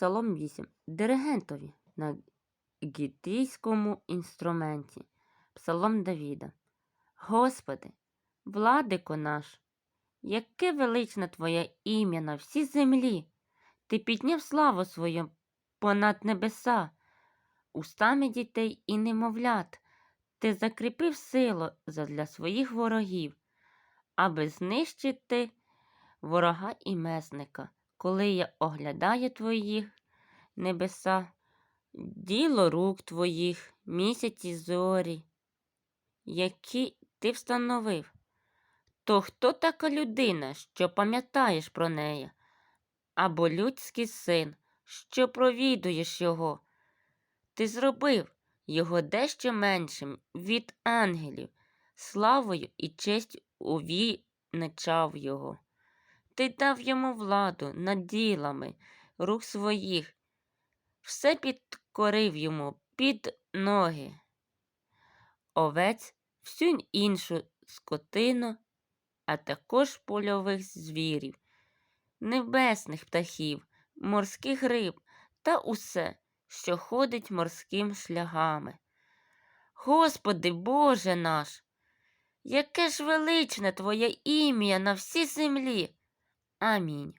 Псалом 8. Диригентові на гітійському інструменті. Псалом Давіда. Господи, владико наш, яке величне Твоє ім'я на всій землі. Ти підняв славу свою понад небеса, устами дітей і немовлят. Ти закріпив силу задля своїх ворогів, аби знищити ворога і месника, коли я оглядаю твоїх небеса, діло рук твоїх, місяці зорі, які ти встановив. То хто така людина, що пам'ятаєш про неї, або людський син, що провідуєш його? Ти зробив його дещо меншим від ангелів, славою і честь увіничав його. Ти дав йому владу над ділами рук своїх, все підкорив йому під ноги. Овець, всю іншу скотину, а також польових звірів, небесних птахів, морських риб та усе, що ходить морським шляхами. Господи Боже наш, яке ж величне Твоє ім'я на всій землі. Амінь.